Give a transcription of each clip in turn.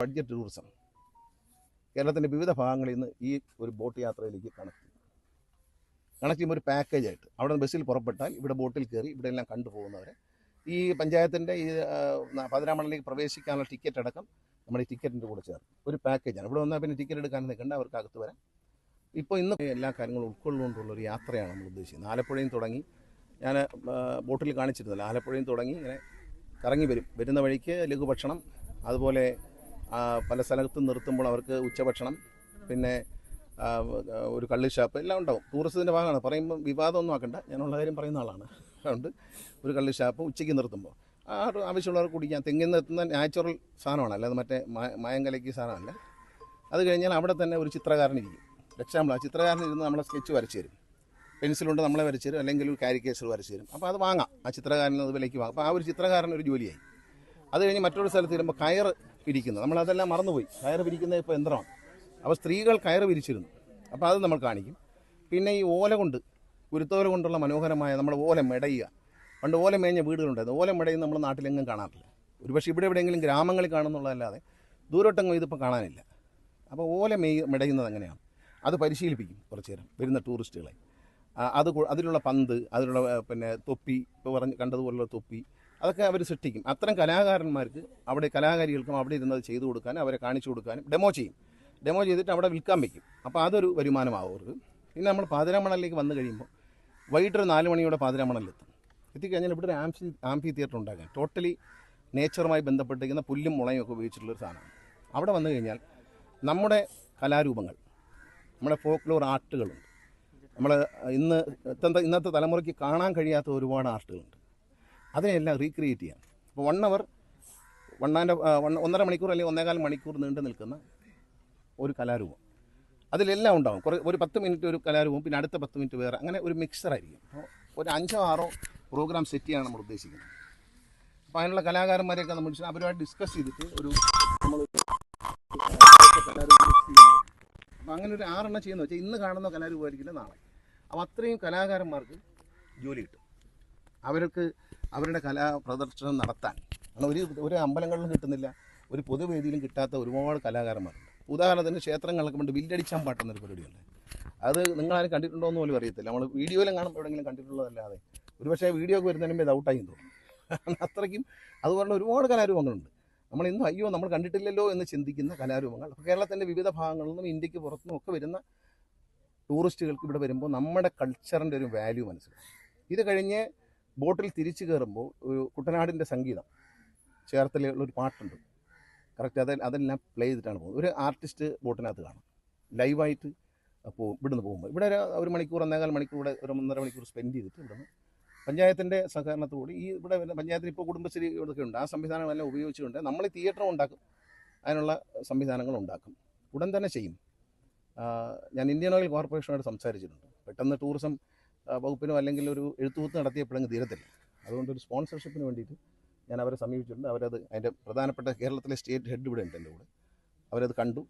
Budget tourism കേരളത്തിന്റെ വിവിധ ഭാഗങ്ങളിൽ നിന്ന് ഈ ഒരു ബോട്ട് യാത്രയിലേക്ക് കണക്ട് ചെയ്യും കണക്ട് ചെയ്യുമ്പോൾ ഒരു പാക്കേജ് ആയിട്ട് അവിടെ നിന്ന് ബസ്സിൽ പുറപ്പെട്ടാൽ ഇവിടെ ബോട്ടിൽ കയറി ഇവിടെ എല്ലാം കണ്ടുപോകുന്നവരെ ഈ പഞ്ചായത്തിന്റെ ഈ പതിനാമണിലേക്ക് പ്രവേശിക്കാനുള്ള ടിക്കറ്റ് അടക്കം നമ്മുടെ ഈ ടിക്കറ്റിന്റെ കൂടെ ചേർക്കും ഒരു പാക്കേജാണ് ഇവിടെ വന്നാൽ പിന്നെ ടിക്കറ്റ് എടുക്കാൻ നിൽക്കേണ്ട അവർക്ക് അകത്ത് വരാം. ഇപ്പോൾ ഇന്ന് എല്ലാ കാര്യങ്ങളും ഉൾക്കൊള്ളുകൊണ്ടുള്ള ഒരു യാത്രയാണ് നമ്മൾ ഉദ്ദേശിക്കുന്നത്. ആലപ്പുഴയും തുടങ്ങി ഞാൻ ബോട്ടിൽ കാണിച്ചിരുന്നില്ല ആലപ്പുഴയും തുടങ്ങി ഇങ്ങനെ കറങ്ങി വരും. വരുന്ന വഴിക്ക് ലഘുഭക്ഷണം അതുപോലെ പല സ്ഥലത്തും നിർത്തുമ്പോൾ അവർക്ക് ഉച്ചഭക്ഷണം പിന്നെ ഒരു കള്ളി ഷാപ്പ് എല്ലാം ഉണ്ടാവും. ടൂറിസത്തിന്റെ ഭാഗമാണ്. പറയുമ്പോൾ വിവാദമൊന്നും ആക്കണ്ട. ഞാനുള്ള കാര്യം പറയുന്ന ആളാണ്. അതുകൊണ്ട് ഒരു കള്ളി ഷാപ്പ് ഉച്ചയ്ക്ക് നിർത്തുമ്പോൾ. ആ ആവശ്യമുള്ളവർ കുടിക്കാം. തെങ്ങിൽ നിന്ന് എത്തുന്ന നാച്ചുറൽ സാധനമാണ്. അല്ലാതെ മറ്റേ മായം കലക്കിയ സാധനമല്ല. അത് കഴിഞ്ഞാൽ അവിടെ തന്നെ ഒരു ചിത്രകാരൻ ഇരിക്കും. എക്സാമ്പിൾ ആ ചിത്രകാരൻ ഇരുന്ന് നമ്മളെ സ്കെച്ച് വരച്ച് തരും. കൊണ്ട് നമ്മളെ വരച്ച് തരും. അല്ലെങ്കിൽ ഒരു കാരിക്കേച്ചർ വരച്ച് തരും. അപ്പോൾ അത് വാങ്ങാം. ആ ചിത്രകാരൻ അത് വിലയ്ക്ക് വാങ്ങാം. അപ്പോൾ ആ ഒരു ചിത്രകാരൻ ഒരു ജോലിയായി. അത് കഴിഞ്ഞ് മറ്റൊരു സ്ഥലത്ത് വരുമ്പോൾ കയറ് പിരിക്കുന്നത് നമ്മളതെല്ലാം മറന്നുപോയി. കയറ് പിരിക്കുന്നത് ഇപ്പോൾ യന്ത്രമാണ്. അപ്പോൾ സ്ത്രീകൾ കയറ് പിരിച്ചിരുന്നു. അപ്പോൾ അത് നമ്മൾ കാണിക്കും. പിന്നെ ഈ ഓല കൊണ്ട് കുരുത്തോല കൊണ്ടുള്ള മനോഹരമായ നമ്മൾ ഓല മെടയുക. പണ്ട് ഓല മേഞ്ഞ വീടുകളുണ്ടായിരുന്നു. ഓല മെടയും നമ്മൾ നാട്ടിലെങ്ങും കാണാറില്ല. ഒരുപക്ഷെ ഇവിടെ എവിടെയെങ്കിലും ഗ്രാമങ്ങളിൽ കാണുന്നുള്ളതല്ലാതെ ദൂരോട്ടെങ്ങും ഇതിപ്പോൾ കാണാനില്ല. അപ്പോൾ ഓല മെയ് മെടയുന്നത് എങ്ങനെയാണ്? അത് പരിശീലിപ്പിക്കും കുറച്ച് നേരം. വരുന്ന ടൂറിസ്റ്റുകളെ. അത് അതിലുള്ള പന്ത് അതിലുള്ള പിന്നെ തൊപ്പി ഇപ്പോൾ പറഞ്ഞ് കണ്ടതുപോലുള്ള തൊപ്പി അതൊക്കെ അവർ സൃഷ്ടിക്കും. അത്തരം കലാകാരന്മാർക്ക് അവിടെ കലാകാരികൾക്കും അവിടെ ഇരുന്നത് ചെയ്തു കൊടുക്കാനും അവരെ കാണിച്ചു കൊടുക്കാനും ഡെമോ ചെയ്യും. ഡെമോ ചെയ്തിട്ട് അവിടെ വിൽക്കാൻ വയ്ക്കും. അപ്പോൾ അതൊരു വരുമാനമാവും അവർക്ക് പിന്നെ നമ്മൾ പാതിരാമണലിലേക്ക് വന്നു കഴിയുമ്പോൾ വൈകിട്ടൊരു നാല് മണിയോടെ പാതിരാമണലിലെത്തും. എത്തിക്കഴിഞ്ഞാൽ ഇവിടെ ഒരു ആംഫി ആംഫി തിയേറ്റർ ഉണ്ടാക്കാൻ ടോട്ടലി നേച്ചറുമായി ബന്ധപ്പെട്ടിരിക്കുന്ന പുല്ലും മുളയും ഒക്കെ ഉപയോഗിച്ചിട്ടുള്ളൊരു സാധനമാണ്. അവിടെ വന്നു കഴിഞ്ഞാൽ നമ്മുടെ കലാരൂപങ്ങൾ നമ്മുടെ ഫോക്ലോർ ആർട്ടുകളുണ്ട് നമ്മൾ ഇന്ന് ഇന്നത്തെ തലമുറയ്ക്ക് കാണാൻ കഴിയാത്ത ഒരുപാട് ആർട്ടുകളുണ്ട് അതിനെല്ലാം റീക്രിയേറ്റ് ചെയ്യാം അപ്പോൾ വൺ അവർ വണ്ണാന്റെ ഒന്നര മണിക്കൂർ അല്ലെങ്കിൽ ഒന്നേകാൽ മണിക്കൂർ നീണ്ടു നിൽക്കുന്ന ഒരു കലാരൂപം. അതിലെല്ലാം ഉണ്ടാവും. കുറേ ഒരു പത്ത് മിനിറ്റ് ഒരു കലാരൂപം പിന്നെ അടുത്ത പത്ത് മിനിറ്റ് വേറെ. അങ്ങനെ ഒരു മിക്സർ ആയിരിക്കും. അപ്പോൾ ഒരു അഞ്ചോ ആറോ പ്രോഗ്രാം സെറ്റ് ചെയ്യാൻ നമ്മൾ ഉദ്ദേശിക്കുന്നത്. അപ്പോൾ അതിനുള്ള കലാകാരന്മാരെയൊക്കെ നമ്മൾ അവരുമായിട്ട് ഡിസ്കസ് ചെയ്തിട്ട് ഒരു നമ്മൾ അപ്പോൾ അങ്ങനെ ഒരു ആറെണ്ണം ചെയ്യുന്ന വെച്ചാൽ ഇന്ന് കാണുന്ന കലാരൂപമായിരിക്കില്ല നാളെ. അപ്പോൾ അത്രയും കലാകാരന്മാർക്ക് ജോലി കിട്ടും. അവർക്ക് അവരുടെ കലാ പ്രദർശനം നടത്താൻ. കാരണം ഒരു ഒരു അമ്പലങ്ങളിലും കിട്ടുന്നില്ല ഒരു പൊതുവേദിയിലും കിട്ടാത്ത ഒരുപാട് കലാകാരന്മാരുണ്ട്. ഉദാഹരണത്തിന് ക്ഷേത്രങ്ങളൊക്കെ കൊണ്ട് വില്ലടിച്ചാൻ പാട്ടുന്നൊരു പരിപാടിയുണ്ട്. അത് നിങ്ങളാരും കണ്ടിട്ടുണ്ടോ എന്ന് പോലും അറിയത്തില്ല. നമ്മൾ വീഡിയോയിലും കാണുമ്പോൾ എവിടെയെങ്കിലും കണ്ടിട്ടുള്ളതല്ലാതെ. ഒരുപക്ഷെ വീഡിയോ ഒക്കെ വരുന്നതിന് മുമ്പേ ഔട്ടായി തോന്നും. അത്രയ്ക്കും അതുപോലുള്ള ഒരുപാട് കലാരൂപങ്ങളുണ്ട്. നമ്മൾ ഇന്നും അയ്യോ നമ്മൾ കണ്ടിട്ടില്ലല്ലോ എന്ന് ചിന്തിക്കുന്ന കലാരൂപങ്ങൾ. കേരളത്തിന്റെ വിവിധ ഭാഗങ്ങളിൽ നിന്നും ഇന്ത്യയ്ക്ക് പുറത്തുനിന്നും ഒക്കെ വരുന്ന ടൂറിസ്റ്റുകൾക്ക് ഇവിടെ വരുമ്പോൾ നമ്മുടെ കൾച്ചറിന്റെ ഒരു വാല്യൂ മനസ്സിലാവും. ഇത് കഴിഞ്ഞ് ബോട്ടിൽ തിരിച്ചു കയറുമ്പോൾ ഒരു കുട്ടനാടിന്റെ സംഗീതം ചേർത്തലുള്ള ഒരു പാട്ടുണ്ട്. കറക്റ്റ് അത് അതെല്ലാം പ്ലേ ചെയ്തിട്ടാണ് പോകുന്നത്. ഒരു ആർട്ടിസ്റ്റ് ബോട്ടിനകത്ത് കാണും. ലൈവായിട്ട് അപ്പോൾ ഇവിടുന്ന് പോകുമ്പോൾ ഇവിടെ ഒരു മണിക്കൂർ ഒന്നേകാൽ മണിക്കൂർ ഇവിടെ ഒരു ഒന്നര മണിക്കൂർ സ്പെൻഡ് ചെയ്തിട്ട് ഇവിടുന്ന് പഞ്ചായത്തിന്റെ സഹകരണത്തോടുകൂടി ഈ ഇവിടെ പഞ്ചായത്തിൽ ഇപ്പോൾ കുടുംബശ്രീ ഇവിടെയൊക്കെ ഉണ്ട്. ആ സംവിധാനങ്ങളെല്ലാം ഉപയോഗിച്ചുകൊണ്ട് നമ്മൾ തിയേറ്റർ ഉണ്ടാക്കും. അതിനുള്ള സംവിധാനങ്ങൾ ഉണ്ടാക്കും. ഉടൻ തന്നെ ചെയ്യും. ഞാൻ ഇന്ത്യൻ ഓയിൽ കോർപ്പറേഷനോട് സംസാരിച്ചിട്ടുണ്ട്. പെട്ടെന്ന് ടൂറിസം വകുപ്പിനോ അല്ലെങ്കിൽ ഒരു എഴുത്തുകൂത്ത് നടത്തിയപ്പോഴെങ്കിൽ തീരത്തില്ല. അതുകൊണ്ട് ഒരു സ്പോൺസർഷിപ്പിന് വേണ്ടിയിട്ട് ഞാൻ അവരെ സമീപിച്ചിട്ടുണ്ട്. അവരത് അതിന്റെ പ്രധാനപ്പെട്ട കേരളത്തിലെ സ്റ്റേറ്റ് ഹെഡ് ഇവിടെ ഉണ്ട് എന്റെ കൂടെ. അവരത് കണ്ടു.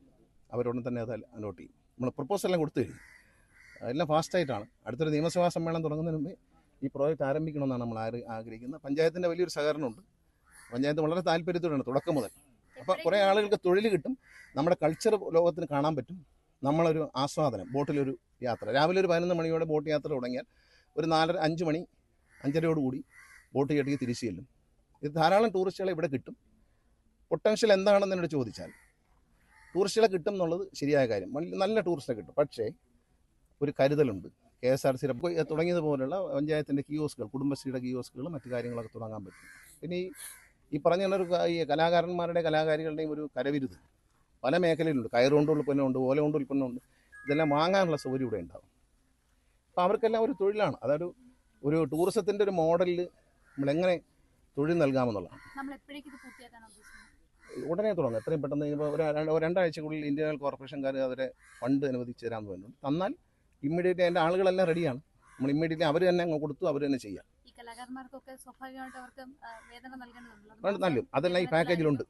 അവരോടൊന്നും തന്നെ അത് അലോട്ട് ചെയ്യും. നമ്മൾ പ്രപ്പോസൽ എല്ലാം കൊടുത്തു കഴിഞ്ഞു. എല്ലാം ഫാസ്റ്റായിട്ടാണ് അടുത്തൊരു നിയമസഭാ സമ്മേളനം തുടങ്ങുന്നതിന് മുമ്പേ ഈ പ്രോജക്റ്റ് ആരംഭിക്കണമെന്നാണ് നമ്മൾ ആഗ്രഹിക്കുന്നത്. പഞ്ചായത്തിന്റെ വലിയൊരു സഹകരണമുണ്ട്. പഞ്ചായത്ത് വളരെ താല്പര്യത്തോടെയാണ് തുടക്കം മുതൽ. അപ്പോൾ കുറേ ആളുകൾക്ക് തൊഴിൽ കിട്ടും. നമ്മുടെ കൾച്ചർ ലോകത്തിന് കാണാൻ പറ്റും. നമ്മളൊരു ആസ്വാദനം ബോട്ടിലൊരു യാത്ര. രാവിലെ ഒരു പതിനൊന്ന് മണിയോടെ ബോട്ട് യാത്ര തുടങ്ങിയാൽ ഒരു നാലര അഞ്ച് മണി അഞ്ചരയോടുകൂടി ബോട്ട് ചട്ടിക്ക് തിരിച്ചു ചെല്ലും. ഇത് ധാരാളം ടൂറിസ്റ്റുകളെ ഇവിടെ കിട്ടും. പൊട്ടൻഷ്യൽ എന്താണെന്ന് എന്നോട് ചോദിച്ചാൽ ടൂറിസ്റ്റുകളെ കിട്ടും എന്നുള്ളത് ശരിയായ കാര്യം. നല്ല- ടൂറിസ്റ്റുകളെ കിട്ടും. പക്ഷേ ഒരു കരുതലുണ്ട്. കെ എസ് ആർ സി തുടങ്ങിയതുപോലുള്ള പഞ്ചായത്തിന്റെ കിയോസ്കുകൾ കുടുംബശ്രീയുടെ കിയോസ്കുകൾ മറ്റു കാര്യങ്ങളൊക്കെ തുടങ്ങാൻ പറ്റും. പിന്നെ ഈ പറഞ്ഞ ഈ കലാകാരന്മാരുടെ കലാകാരികളുടെയും ഒരു കരവിരുത്. പല മേഖലയിലുണ്ട്. കയറുകൊണ്ട് ഉൽപ്പന്നമുണ്ട് ഓല കൊണ്ട് ഉൽപ്പന്നമുണ്ട്. ഇതെല്ലാം വാങ്ങാനുള്ള സൗകര്യം ഇവിടെ ഉണ്ടാവും. അപ്പോൾ അവർക്കെല്ലാം ഒരു തൊഴിലാണ്. അതൊരു ഒരു ടൂറിസത്തിന്റെ ഒരു മോഡലിൽ നമ്മളെങ്ങനെ തൊഴിൽ നൽകാമെന്നുള്ളതാണ്. ഉടനെ തുടങ്ങും. എത്രയും പെട്ടെന്ന് ഇപ്പോൾ രണ്ടാഴ്ചക്കുള്ളിൽ ഇന്ത്യൻ ഓയിൽ കോർപ്പറേഷൻകാർ അവരെ ഫണ്ട് അനുവദിച്ച് തരാൻ വേണ്ടിയിട്ടുണ്ട് തന്നാൽ ഇമ്മീഡിയറ്റ്ലി അതിന്റെ ആളുകളെല്ലാം റെഡിയാണ്. നമ്മൾ ഇമ്മീഡിയറ്റ്ലി അവർ തന്നെ അങ്ങ് കൊടുത്തു അവർ തന്നെ ചെയ്യാം. കലാകാരന്മാർക്കൊക്കെ സ്വാഭാവികമായിട്ട് അവർക്ക് വേതനം നൽകേണ്ടതുണ്ടല്ലോ. അത് വേണ്ട, നൽകും. അതെല്ലാം ഈ പാക്കേജിലുണ്ട്.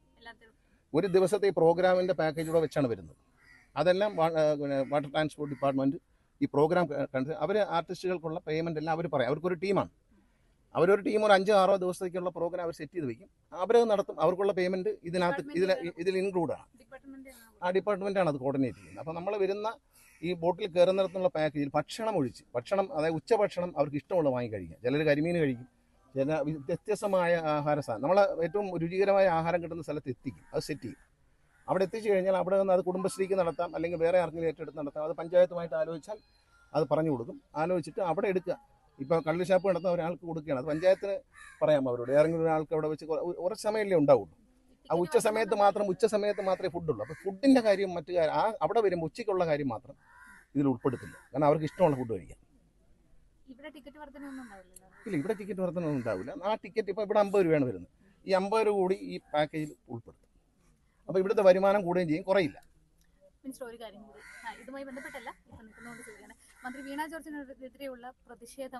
ഒരു ദിവസത്തെ ഈ പ്രോഗ്രാമിന്റെ പാക്കേജൂടെ വെച്ചാണ് വരുന്നത്. അതെല്ലാം പിന്നെ വാട്ടർ ട്രാൻസ്പോർട്ട് ഡിപ്പാർട്ട്മെന്റ് ഈ പ്രോഗ്രാം കണ്ട് അവർ ആർട്ടിസ്റ്റുകൾക്കുള്ള പേയ്മെന്റ് എല്ലാം അവർ പറയും. അവർക്കൊരു ടീമാണ്. അവരൊരു ടീം ഒരു അഞ്ചോ ആറോ ദിവസത്തേക്കുള്ള പ്രോഗ്രാം അവർ സെറ്റ് ചെയ്ത് വെക്കും. അവരത് നടത്തും. അവർക്കുള്ള പേയ്മെന്റ് ഇതിനകത്ത് ഇതിൽ ഇതിൽ ഇൻക്ലൂഡാണ് ആ ഡിപ്പാർട്ട്മെന്റാണ് അത് കോർഡിനേറ്റ് ചെയ്യുന്നത്. അപ്പോൾ നമ്മൾ വരുന്ന ഈ ബോട്ടിൽ കയറുന്നിടത്തുള്ള പാക്കേജിൽ ഭക്ഷണം ഒഴിച്ച് ഭക്ഷണം അതായത് ഉച്ചഭക്ഷണം അവർക്ക് ഇഷ്ടമുള്ള വാങ്ങി കഴിക്കാം. ചിലർ കരിമീൻ കഴിക്കും. വി- വ്യത്യസ്തമായ ആഹാര സാധനം നമ്മൾ ഏറ്റവും രുചികരമായ ആഹാരം കിട്ടുന്ന സ്ഥലത്ത് എത്തിക്കും. അത് സെറ്റ് ചെയ്യും. അവിടെ എത്തിച്ചു കഴിഞ്ഞാൽ അവിടെ നിന്ന് അത് കുടുംബശ്രീക്ക് നടത്താം അല്ലെങ്കിൽ വേറെ ആർക്കെങ്കിലും ഏറ്റെടുത്ത് നടത്താം. അത് പഞ്ചായത്തുമായിട്ട് ആലോചിച്ചാൽ അത് പറഞ്ഞു കൊടുക്കും. ആലോചിച്ചിട്ട് അവിടെ എടുക്കുക. ഇപ്പോൾ കള്ള് ഷാപ്പ് നടത്തുന്ന ഒരാൾക്ക് കൊടുക്കുകയാണ്. അത് പഞ്ചായത്തിന് പറയാം അവരോട്. ഏറെങ്കിലും ഒരാൾക്ക് അവിടെ വെച്ച് കുറ- കുറച്ച് സമയമല്ലേ ഉണ്ടാവുള്ളൂ. ആ ഉച്ച സമയത്ത് മാത്രം ഉച്ച സമയത്ത് മാത്രമേ ഫുഡുള്ളൂ. അപ്പോൾ ഫുഡിന്റെ കാര്യം മറ്റു കാര്യം ആ അവിടെ വരുമ്പോൾ ഉച്ചയ്ക്കുള്ള കാര്യം മാത്രം ഇതിൽ ഉൾപ്പെടുത്തില്ല. കാരണം അവർക്ക് ഇഷ്ടമുള്ള ഫുഡ് കഴിക്കാം ഇവിടെ ടിക്കറ്റ് വർധനയൊന്നും ഉണ്ടാവില്ലല്ലോ ഇല്ല ഇവിടെ ടിക്കറ്റ് വർധനൊന്നും ഉണ്ടാവില്ല. ആ ടിക്കറ്റ് ഇപ്പോൾ ഇവിടെ അമ്പത് രൂപയാണ് വരുന്നത്. ഈ അമ്പത് രൂപ കൂടി ഈ പാക്കേജിൽ ഉൾപ്പെടുത്തും. അപ്പോൾ ഇവിടുത്തെ വരുമാനം കൂടുകയും ചെയ്യും കുറയില്ല. മിനിസ്റ്റർ ഒരു കാര്യം കൂടി. ഇതുമായി ബന്ധപ്പെട്ടല്ല ഇപ്പൊ നിൽക്കുന്നതുകൊണ്ട് ചോദിക്കുകയാണ് മന്ത്രി വീണ ജോർജിനെതിരെയുള്ള പ്രതിഷേധം